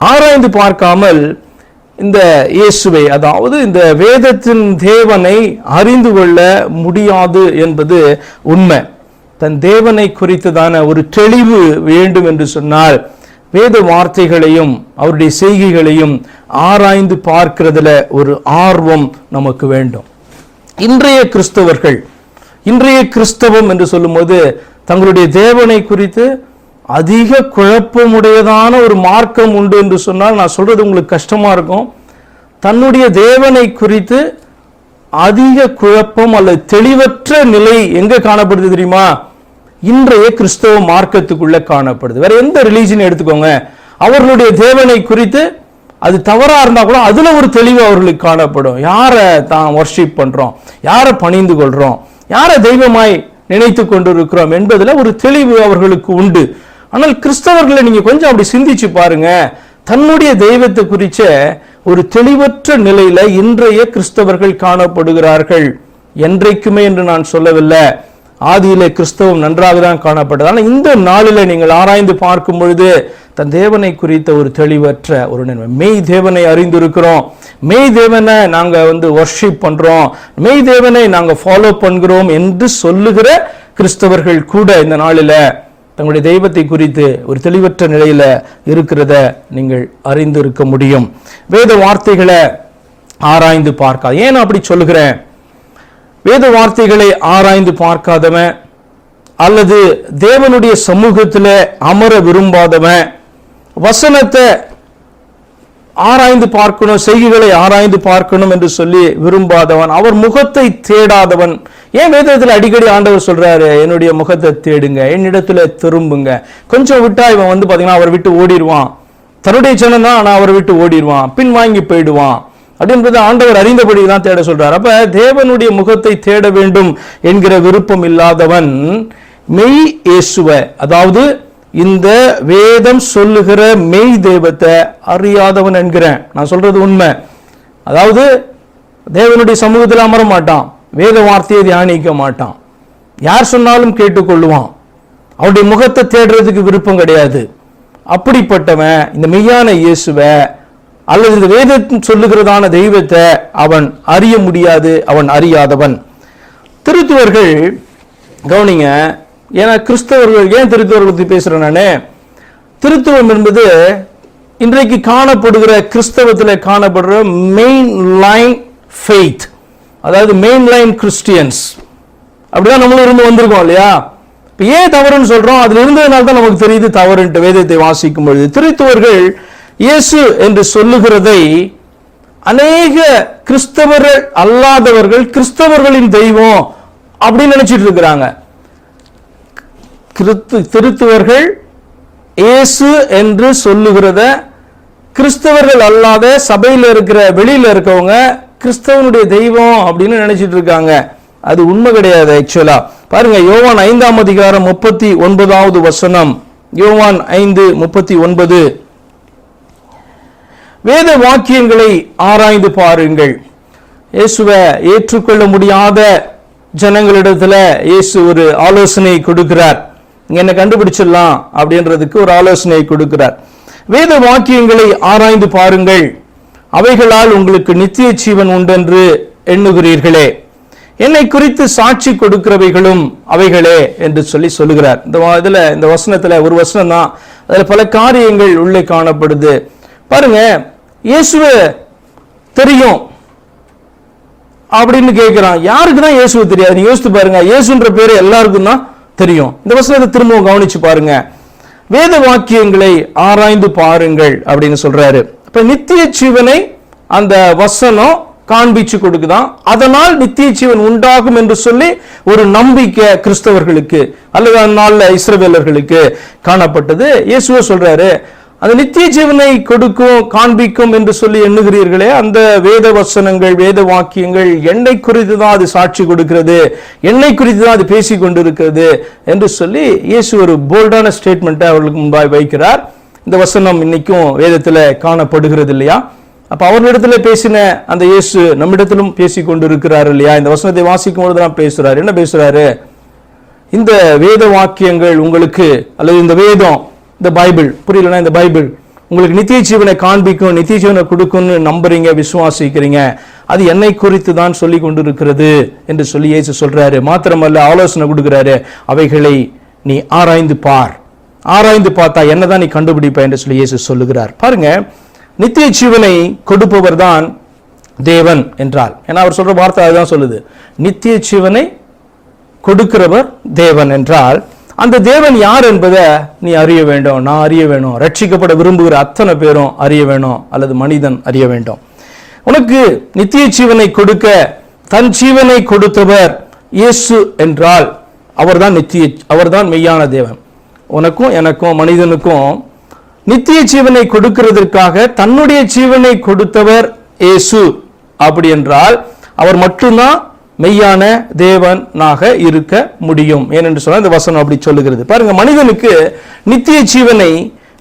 ஆராய்ந்து பார்க்காமல் இந்த இயேசுவை அதாவது இந்த வேதத்தின் தேவனை அறிந்து கொள்ள முடியாது என்பது உண்மை. தன் தேவனை குறித்ததான ஒரு தெளிவு வேண்டும் என்று சொன்னால் வேத வார்த்தைகளையும் அவருடைய செய்கைகளையும் ஆராய்ந்து பார்க்கிறதுல ஒரு ஆர்வம் நமக்கு வேண்டும். இன்றைய கிறிஸ்தவர்கள் இன்றைய கிறிஸ்தவம் என்று சொல்லும்போது தங்களுடைய தேவனை குறித்து அதிக குழப்பமுடையதான ஒரு மார்க்கம் உண்டு என்று சொன்னால் நான் சொல்றது உங்களுக்கு கஷ்டமா இருக்கும். தன்னுடைய தேவனை குறித்து அதிக குழப்பம் அல்லது தெளிவற்ற நிலை எங்க காணப்படுது தெரியுமா? இன்றைய கிறிஸ்தவ மார்க்கத்துக்குள்ள காணப்படுது. வேற எந்த ரிலீஜன் எடுத்துக்கோங்க. அவர்களுடைய தேவனை குறித்து அது தவறா இருந்தா கூட அதுல ஒரு தெளிவு அவர்களுக்கு காணப்படும். யாரை தான் ஒர்ஷிப் பண்றோம்? யாரை பணிந்து கொள்றோம்? யாரை தெய்வமாய் நினைத்து கொண்டிருக்கிறோம் என்பதுல ஒரு தெளிவு அவர்களுக்கு உண்டு. ஆனால் கிறிஸ்தவர்களை நீங்கள் கொஞ்சம் அப்படி சிந்திச்சு பாருங்க. தன்னுடைய தெய்வத்தை குறித்த ஒரு தெளிவற்ற நிலையில இன்றைய கிறிஸ்தவர்கள் காணப்படுகிறார்கள். என்றைக்குமே என்று நான் சொல்லவில்லை. ஆதியிலே கிறிஸ்தவம் நன்றாக தான் காணப்பட்டது. ஆனால் இந்த நாளில் நீங்கள் ஆராய்ந்து பார்க்கும் பொழுது தன் தேவனை குறித்த ஒரு தெளிவற்ற ஒரு நிலைமை. மெய் தேவனை அறிந்திருக்கிறோம். மெய் தேவனை நாங்கள் வந்து ஒர்ஷிப் பண்ணுறோம் மெய் தேவனை நாங்கள் ஃபாலோ பண்ணுகிறோம் என்று சொல்லுகிற கிறிஸ்தவர்கள் கூட இந்த நாளில் தங்களுடைய தெய்வத்தை குறித்து ஒரு தெளிவற்ற நிலையில் இருக்கிறத நீங்கள் அறிந்து இருக்க முடியும். வேத வார்த்தைகளை ஆராய்ந்து பார்க்காது. ஏன் அப்படி சொல்லுகிறேன்? வேத வார்த்தைகளை ஆராய்ந்து பார்க்காதவன் அல்லது தேவனுடைய சமூகத்தில் அமர விரும்பாதவன் வசனத்தை ஆராய்ந்து பார்க்கணும் செய்திகளை ஆராய்ந்து பார்க்கணும் என்று சொல்லி விரும்பாதவன் அவர் முகத்தை தேடாதவன். ஏன் வேதத்தில் அடிக்கடி ஆண்டவர் சொல்றாரு என்னுடைய முகத்தை தேடுங்க என்னிடத்துல திரும்புங்க. கொஞ்சம் விட்டா இவன் வந்து பாத்தீங்கன்னா அவர் விட்டு ஓடிடுவான். தன்னுடைய ஜனம் தான் ஆனா அவரை விட்டு ஓடிடுவான். பின் வாங்கி போயிடுவான். அப்படின்றது ஆண்டவர் அறிந்தபடி தான் தேட சொல்றார். அப்ப தேவனுடைய முகத்தை தேட வேண்டும் என்கிற விருப்பம் இல்லாதவன் மெய் இயேசுவ அதாவது இந்த வேதம் சொல்லுகிற மெய் தெய்வத்தை அறியாதவன் என்கிறேன். நான் சொல்றது உண்மை. அதாவது தேவனுடைய சமூகத்தில் அமர மாட்டான். வேத வார்த்தையை தியானிக்க மாட்டான். யார் சொன்னாலும் கேட்டுக்கொள்ளுவான். அவருடைய முகத்தை தேடுறதுக்கு விருப்பம் கிடையாது. அப்படிப்பட்டவன் இந்த மெய்யான இயேசுவை அல்லது இந்த வேதத்தின் சொல்லுகிறதான தெய்வத்தை அவன் அறிய முடியாது அவன் அறியாதவன். திருத்துவர்கள் கவனிங்க ஏன்னா கிறிஸ்தவர்கள் ஏன் திருத்துவர்கள் பற்றி பேசுகிறேன் நான்? திருத்துவம் என்பது இன்றைக்கு காணப்படுகிற கிறிஸ்தவத்தில் காணப்படுற மெயின் லைன் ஃபெய்த் அதாவது மெயின் லைன் கிறிஸ்டியன்ஸ் அப்படிதான் நம்மளும் இருந்து வந்திருக்கோம் இல்லையா? இப்போ ஏன் தவறுன்னு சொல்கிறோம் அதில் இருந்ததுனால தான் நமக்கு தெரியுது தவறுன்ட்டு வேதத்தை வாசிக்கும் பொழுது. திருத்துவர்கள் இயேசு என்று சொல்லுகிறதை அநேக கிறிஸ்தவர்கள் அல்லாதவர்கள் கிறிஸ்தவர்களின் தெய்வம் அப்படின்னு நினைச்சிட்டு இருக்கிறாங்க. கிறித்து கிறித்துவர்கள் இயேசு என்று சொல்லுகிறத கிறிஸ்தவர்கள் அல்லாத சபையில் இருக்கிற வெளியில இருக்கவங்க கிறிஸ்தவனுடைய தெய்வம் அப்படின்னு நினைச்சிட்டு இருக்காங்க. அது உண்மை கிடையாது ஆக்சுவலா பாருங்க யோவான் ஐந்தாம் அதிகாரம் முப்பத்தி ஒன்பதாவது வசனம். யோவான் ஐந்து முப்பத்தி ஒன்பது. வேத வாக்கியங்களை ஆராய்ந்து பாருங்கள். இயேசுவை ஏற்றுக்கொள்ள முடியாத ஜனங்களிடத்துல இயேசு ஒரு ஆலோசனை கொடுக்கிறார். என்ன கண்டுபிடிச்சிடலாம் அப்படின்றதுக்கு ஒரு ஆலோசனை கொடுக்கிறார். வேத வாக்கியங்களை ஆராய்ந்து பாருங்கள். அவைகளால் உங்களுக்கு நித்திய ஜீவன் உண்டென்று எண்ணுகிறீர்களே. என்னை குறித்து சாட்சி கொடுக்கிறவைகளும் அவைகளே என்று சொல்லி சொல்லுகிறார். இந்த இதில் இதுல இந்த வசனத்துல ஒரு வசனம் தான் அதுல பல காரியங்கள் உள்ளே காணப்படுது. பாருங்க இயேசுவை தெரியும் அப்படின்னு கேட்கிறான் யாருக்கு தான் இயேசுவை தெரியாது. யோசித்து பாருங்க இயேசுன்ற பேரு எல்லாருக்கும் தான் தெரியும். இந்த வசனத்தை திரும்பவும் கவனிச்சு பாருங்க. வேத வாக்கியங்களை ஆராய்ந்து பாருங்கள் அப்படின்னு சொல்றாரு. இப்ப நித்திய ஜீவனை அந்த வசனம் காண்பிச்சு கொடுக்குதான். அதனால் நித்திய ஜீவன் உண்டாகும் என்று சொல்லி ஒரு நம்பிக்கை கிறிஸ்தவர்களுக்கு அல்லது அந்நாளில் இஸ்ரவேலர்களுக்கு காணப்பட்டது. இயேசுவ சொல்றாரு அது நித்திய ஜீவனை கொடுக்கும் காண்பிக்கும் என்று சொல்லி எண்ணுகிறீர்களே அந்த வேத வசனங்கள் வேத வாக்கியங்கள் என்னை குறித்து தான் அது சாட்சி கொடுக்கிறது என்னை குறித்து தான் அது பேசி கொண்டிருக்கிறது என்று சொல்லி இயேசு ஒரு போல்டான ஸ்டேட்மெண்ட்டை அவர்களுக்கு முன்பாய் வைக்கிறார். இந்த வசனம் இன்னைக்கும் வேதத்தில் காணப்படுகிறது இல்லையா? அப்ப அவர்களிடத்துல பேசின அந்த இயேசு நம்மிடத்திலும் பேசி கொண்டிருக்கிறார் இல்லையா? இந்த வசனத்தை வாசிக்கும் பொழுது தான் பேசுறாரு. என்ன பேசுறாரு? இந்த வேத வாக்கியங்கள் உங்களுக்கு அல்லது இந்த வேதம் இந்த பைபிள் புரியலனா இந்த பைபிள் உங்களுக்கு நித்திய ஜீவனை காண்பிக்கும் நித்திய ஜீவனை கொடுக்கும்னு நம்புறீங்க விசுவாசிக்கிறீங்க. அது என்னை குறித்து தான் சொல்லி கொண்டிருக்கிறது என்று சொல்லி ஏசு சொல்றாரு. மாத்திரமல்ல ஆலோசனை கொடுக்குறாரு. அவைகளை நீ ஆராய்ந்து பார். ஆராய்ந்து பார்த்தா என்னதான் நீ கண்டுபிடிப்ப என்று சொல்லி இயேசு சொல்லுகிறார். பாருங்க நித்திய ஜீவனை கொடுப்பவர் தான் தேவன் என்றால் ஏன்னா அவர் சொல்ற வார்த்தை அதுதான் சொல்லுது. நித்திய ஜீவனை கொடுக்கிறவர் தேவன் என்றால் அந்த தேவன் யார் என்பதை நீ அறிய வேண்டும். நான் அறிய வேணும் ரட்சிக்கப்பட விரும்புகிற அத்தனை பேரும் அறிய வேணும் அல்லது மனிதன் அறிய வேண்டும். உனக்கு நித்திய ஜீவனை கொடுக்க தன் ஜீவனை கொடுத்தவர் இயேசு என்றால் அவர்தான் நித்திய அவர்தான் மெய்யான தேவன். உனக்கும் எனக்கும் மனிதனுக்கும் நித்திய ஜீவனை கொடுக்கிறதற்காக தன்னுடைய ஜீவனை கொடுத்தவர் இயேசு. அப்படி என்றால் அவர் மட்டும்தான் மெய்யான தேவனாக இருக்க முடியும். ஏனென்று சொன்னால் இந்த வசனம் அப்படி சொல்லுகிறது. பாருங்க மனிதனுக்கு நித்திய ஜீவனை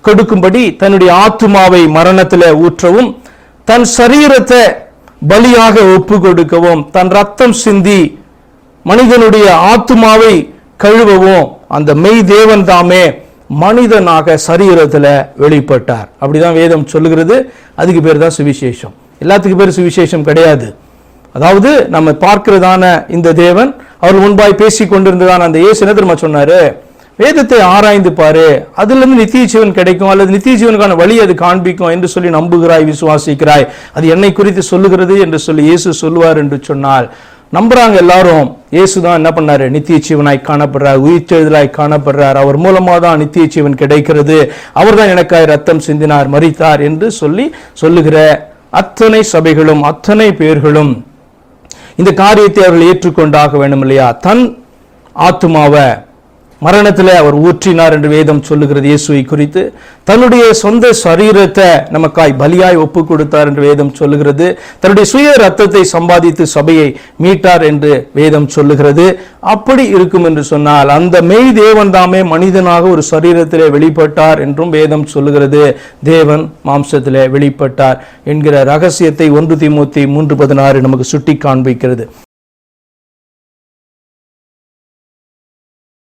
கொடுக்கும்படி தன்னுடைய ஆத்துமாவை மரணத்தில் ஊற்றவும் தன் சரீரத்தை பலியாக ஒப்பு கொடுக்கவும் தன் ரத்தம் சிந்தி மனிதனுடைய ஆத்துமாவை கழுவவும் அந்த மெய் தேவன் தாமே மனிதனாக சரீரத்தில் வெளிப்பட்டார். அப்படிதான் வேதம் சொல்லுகிறது. அதுக்கு பேர் தான் சுவிசேஷம். எல்லாத்துக்கும் பேர் சுவிசேஷம் கிடையாது. அதாவது நம்ம பார்க்கிறதான இந்த தேவன் அவர் முன்பாய் பேசி கொண்டிருந்ததான அந்த இயேசு என்ன தெரியுமா சொன்னாரு? வேதத்தை ஆராய்ந்து பாரு. அதுலேருந்து நித்திய ஜீவன் கிடைக்கும் அல்லது நித்திய ஜீவனுக்கான வழி அது காண்பிக்கும் என்று சொல்லி நம்புகிறாய் விசுவாசிக்கிறாய். அது என்னை குறித்து சொல்லுகிறது என்று சொல்லி இயேசு சொல்லுவார் என்று சொன்னால் நம்புறாங்க எல்லாரும் இயேசு தான் என்ன பண்ணாரு? நித்திய ஜீவனாய் காணப்படுறார் உயிர்த்தெழுதலாய் காணப்படுறார். அவர் மூலமாக தான் நித்திய ஜீவன் கிடைக்கிறது. அவர் தான் எனக்காய் ரத்தம் சிந்தினார் மறித்தார் என்று சொல்லி சொல்லுகிற அத்தனை சபைகளும் அத்தனை பேர்களும் இந்த காரியத்தை அவர்கள் ஏற்றுக்கொண்டாக வேண்டும் இல்லையா தன் ஆத்மாவை மரணத்தில் அவர் ஊற்றினார் என்று வேதம் சொல்லுகிறது. இயேசுவை குறித்து தன்னுடைய சொந்த சரீரத்தை நமக்காய் பலியாய் ஒப்பு கொடுத்தார் என்று வேதம் சொல்லுகிறது. தன்னுடைய சுய ரத்தத்தை சம்பாதித்து சபையை மீட்டார் என்று வேதம் சொல்லுகிறது. அப்படி இருக்கும் என்று சொன்னால் அந்த மெய் தேவன் தாமே மனிதனாக ஒரு சரீரத்திலே வெளிப்பட்டார் என்றும் வேதம் சொல்லுகிறது. தேவன் மாம்சத்திலே வெளிப்பட்டார் என்கிற ரகசியத்தை ஒன்று திமுத்தி மூன்று பதினாறு நமக்கு சுட்டி காண்பிக்கிறது